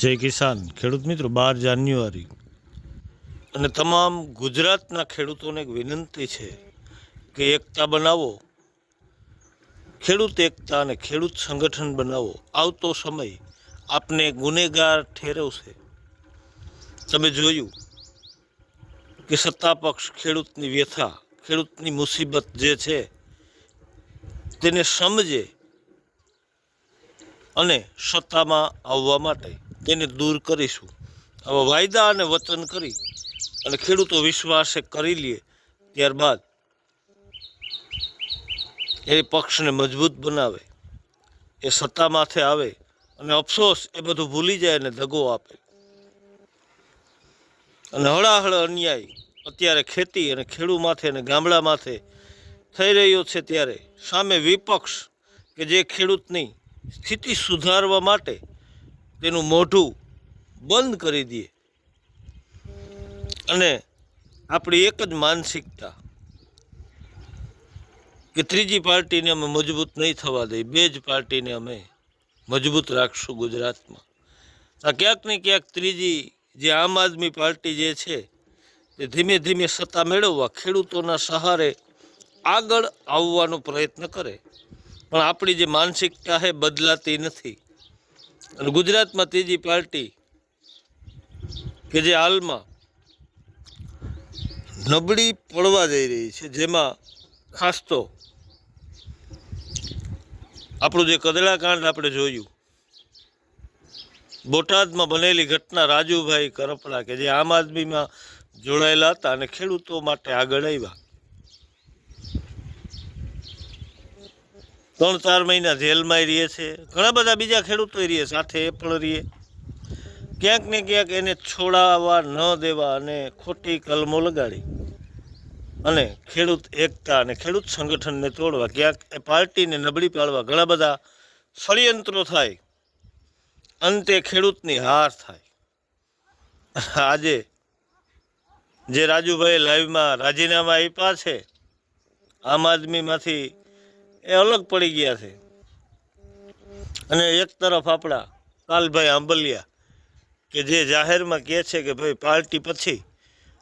જય કિસાન. ખેડૂત મિત્રો, બાર જાન્યુઆરી. અને તમામ ગુજરાતના ખેડૂતોને વિનંતી છે કે એકતા બનાવો, ખેડૂત એકતા અને ખેડૂત સંગઠન બનાવો. આવતો સમય આપને ગુનેગાર ઠેરવશે. તમે જોયું કે સત્તા પક્ષ ખેડૂતની વ્યથા, ખેડૂતની મુસીબત જે છે, તેને સમજે અને સત્તામાં આવવા માટે તેને દૂર કરીશું. આવા વાયદા અને વચન કરી અને ખેડૂતો વિશ્વાસે કરી લે ત્યારબાદ એ પક્ષને મજબૂત બનાવે. એ સત્તા માથે આવે અને અફસોસ એ બધું ભૂલી જાય અને દગો આપે. અને હળાહળ અન્યાય અત્યારે ખેતી અને ખેડૂ માથે અને ગામડા માથે થઈ રહ્યો છે ત્યારે સામે વિપક્ષ કે જે ખેડૂતની સ્થિતિ સુધારવા માટે તેનું મોઢું બંધ કરી દઈએ. અને આપણી એક જ માનસિકતા કે ત્રીજી પાર્ટીને અમે મજબૂત નહીં થવા દઈ બે જ પાર્ટીને અમે મજબૂત રાખશું ગુજરાતમાં. આ ક્યાંક ને ક્યાંક ત્રીજી જે આમ આદમી પાર્ટી જે છે, તે ધીમે ધીમે સત્તા મેળવવા ખેડૂતોના સહારે આગળ આવવાનો પ્રયત્ન કરે. પણ આપણી જે માનસિકતા છે બદલાતી નથી. અને ગુજરાતમાં ત્રીજી પાર્ટી કે જે હાલમાં નબળી પડવા જઈ રહી છે, જેમાં ખાસ તો આપણું જે કદળાકાંડ આપણે જોયું, બોટાદમાં બનેલી ઘટના રાજુભાઈ કરપડા કે જે આમ આદમીમાં જોડાયેલા હતા અને ખેડૂતો માટે આગળ આવ્યા. ત્રણ ચાર મહિના જેલમાં રહીએ છે ઘણા બધા બીજા ખેડૂતો રહીએ, સાથે એ પણ રહીએ. ક્યાંક ને ક્યાંક એને છોડાવવા ન દેવા અને ખોટી કલમો લગાડી. અને ખેડૂત એકતા અને ખેડૂત સંગઠનને તોડવા, ક્યાંક એ પાર્ટીને નબળી પાડવા ઘણા બધા ષડયંત્રો થાય. અંતે ખેડૂતની હાર થાય. આજે જે રાજુભાઈ લાઈવમાં રાજીનામા આપ્યા છે, આમ આદમીમાંથી એ અલગ પડી ગયા છે. અને એક તરફ આપણા કાલભાઈ આંબલિયા કે જે જાહેરમાં કહે છે કે ભાઈ પાર્ટી પછી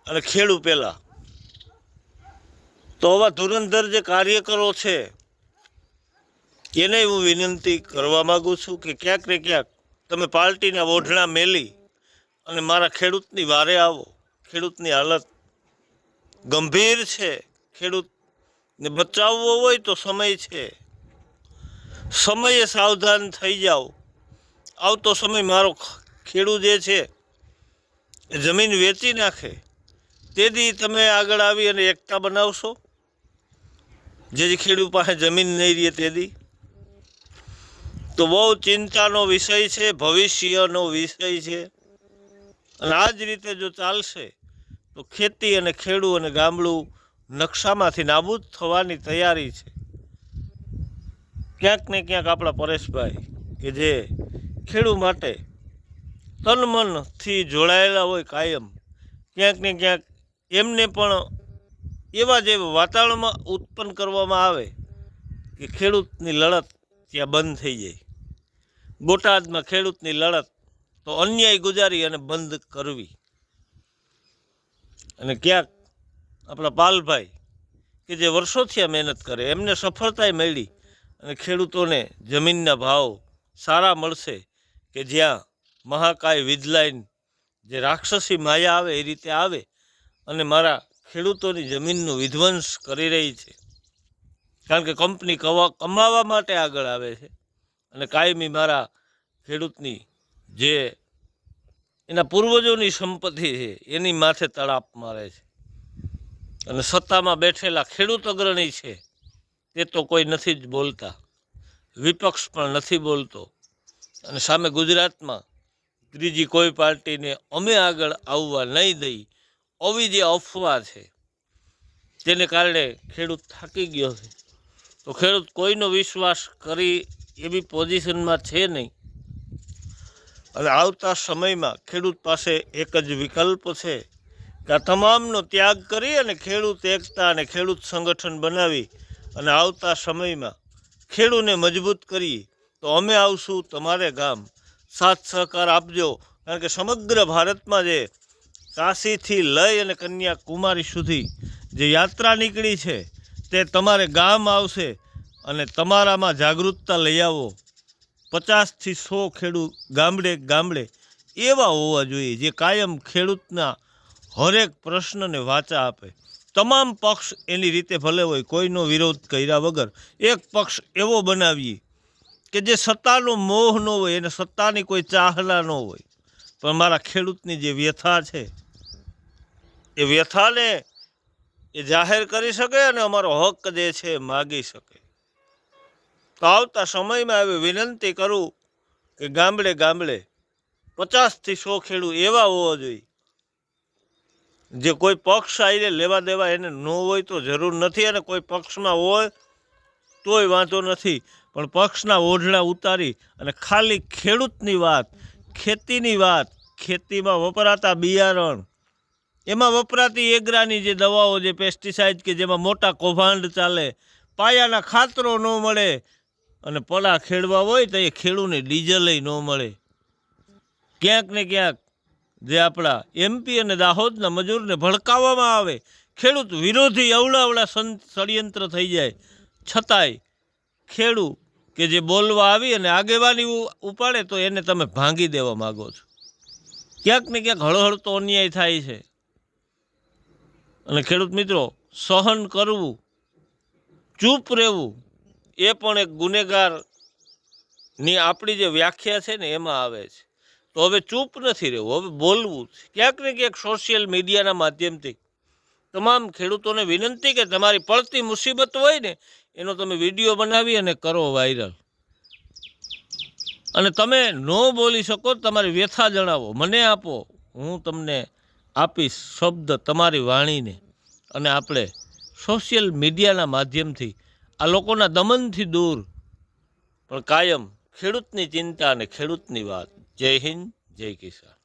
અને ખેડૂ પહેલાં તો આવા ધુરંધર જે કાર્યકરો છે, એને હું વિનંતી કરવા માગું છું કે ક્યાંક ને ક્યાંક તમે પાર્ટીના ઓઢણા મેલી અને મારા ખેડૂતની વારે આવો. ખેડૂતની હાલત ગંભીર છે. ખેડૂતને બચાવવો હોય તો સમય છે. સમયે સાવધાન થઈ જાઓ. આવતો સમય મારો ખેડૂત જે છે. એ જમીન વેચી નાખે. તેથી તમે આગળ આવી અને એકતા બનાવશો? જે જે ખેડૂત પાસે જમીન નહીં રહે તેથી તો બહુ ચિંતાનો વિષય છે, ભવિષ્યનો વિષય છે. અને આ જ રીતે જો ચાલશે, તો ખેતી અને ખેડૂ અને ગામડું નકશામાંથી નાબૂદ થવાની તૈયારી છે. ક્યાંક ને ક્યાંક આપણા પરેશભાઈ કે જે ખેડૂ માટે તન મનથી જોડાયેલા હોય કાયમ, ક્યાંક ને ક્યાંક એમને પણ એવા જે વાતાવરણમાં ઉત્પન્ન કરવામાં આવે કે ખેડૂતની લડત ત્યાં બંધ થઈ જાય. બોટાદમાં ખેડૂતની લડત તો અન્યાય ગુજારી અને બંધ કરવી. અને ક્યાંક આપણા પાલભાઈ, કે જે વર્ષોથી આ મહેનત કરે, એમને સફળતાએ મળી અને ખેડૂતોને જમીનના ભાવ સારા મળશે કે જ્યાં મહાકાય વીજલાઈન જે રાક્ષસી માયા આવે એ રીતે આવે અને મારા ખેડૂતોની જમીનનું વિધ્વંસ કરી રહી છે. કારણ કે કંપની કવા, કમાવા માટે આગળ આવે છે અને કાયમી મારા ખેડૂતની જે એના પૂર્વજોની સંપત્તિ છે, એની માથે તળાપ મારે છે. અને સત્તામાં બેઠેલા ખેડૂત અગ્રણી છે, તે તો કોઈ નથી જ બોલતા. વિપક્ષ પણ નથી બોલતો. અને સામે ગુજરાતમાં ત્રીજી કોઈ પાર્ટીને અમે આગળ આવવા નહીં દઈ, આવી જે અફવા છે તેને કારણે ખેડૂત થાકી ગયો છે. તો ખેડૂત કોઈનો વિશ્વાસ કરી એવી પોઝિશનમાં છે નહીં. અને આવતા સમયમાં ખેડૂત પાસે એક જ વિકલ્પ છે આ તમામનો ત્યાગ કરી અને ખેડૂત એકતા અને ખેડૂત સંગઠન બનાવી અને આવતા સમયમાં ખેડૂને મજબૂત કરી. તો અમે આવશું તમારે ગામ. સાથ સહકાર આપજો. કારણ કે સમગ્ર ભારતમાં જે કાશીથી લઈ અને કન્યાકુમારી સુધી જે યાત્રા નીકળી છે, તે તમારે ગામ આવશે અને તમારામાં જાગૃતતા લઈ આવો. પચાસથી સો ખેડૂત ગામડે ગામડે એવા હોવા જોઈએ જે કાયમ ખેડૂતના હરેક પ્રશ્નને વાચા આપે. તમામ પક્ષ એની રીતે ભલે હોય, કોઈનો વિરોધ કર્યા વગર એક પક્ષ એવો બનાવીએ કે જે સત્તાનો મોહ ન હોય એને સત્તાની કોઈ ચાહલા ન હોય. પણ મારા ખેડૂતની જે વ્યથા છે, એ વ્યથાને એ જાહેર કરી શકે અને અમારો હક જે છે માગી શકે. તો આવતા સમયમાં એવી વિનંતી કરું કે ગામડે ગામડે પચાસથી સો ખેડૂત એવા હોવા જોઈએ જે કોઈ પક્ષ આવીને લેવા દેવા એને ન હોય તો જરૂર નથી અને કોઈ પક્ષમાં હોય તોય વાંધો નથી. પણ પક્ષના ઓઢણા ઉતારી અને ખાલી ખેડૂતની વાત, ખેતીની વાત, ખેતીમાં વપરાતા બિયારણ, એમાં વપરાતી એગ્રાની જે દવાઓ, જે પેસ્ટિસાઇડ કે જેમાં મોટા કૌભાંડ ચાલે, પાયાના ખાતરો ન મળે અને પડા ખેડવા હોય તો એ ખેડૂને ડીઝલય ન મળે. ક્યાંક ને ક્યાંક જે આપણા એમપી અને દાહોદના મજૂરને ભડકાવવામાં આવે, ખેડૂત વિરોધી અવળા અવળા સં- ષડયંત્ર થઈ જાય. છતાંય ખેડૂત કે જે બોલવા આવી અને આગેવાની ઉપાડે તો એને તમે ભાંગી દેવા માગો છો. ક્યાંક ને ક્યાંક હળહળ તો અન્યાય થાય છે. અને ખેડૂત મિત્રો, સહન કરવું, ચૂપ રહેવું, એ પણ એક ગુનેગારની આપણી જે વ્યાખ્યા છે ને, એમાં આવે છે. તો હવે ચૂપ નથી રહેવું, હવે બોલવું. ક્યાંક ને ક્યાંક સોશિયલ મીડિયાના માધ્યમથી તમામ ખેડૂતોને વિનંતી કે તમારી પડતી મુસીબત હોય ને, એનો તમે વીડિયો બનાવી અને કરો વાયરલ અને તમે ન બોલી શકો, તમારી વ્યથા જણાવો, મને આપો. હું તમને આપીશ શબ્દ તમારી વાણીને અને આપણે સોશિયલ મીડિયાના માધ્યમથી આ લોકોના દમનથી દૂર. પણ કાયમ ખેડૂતની ચિંતા અને ખેડૂતની વાત. જય હિન્દ જય કિસાન.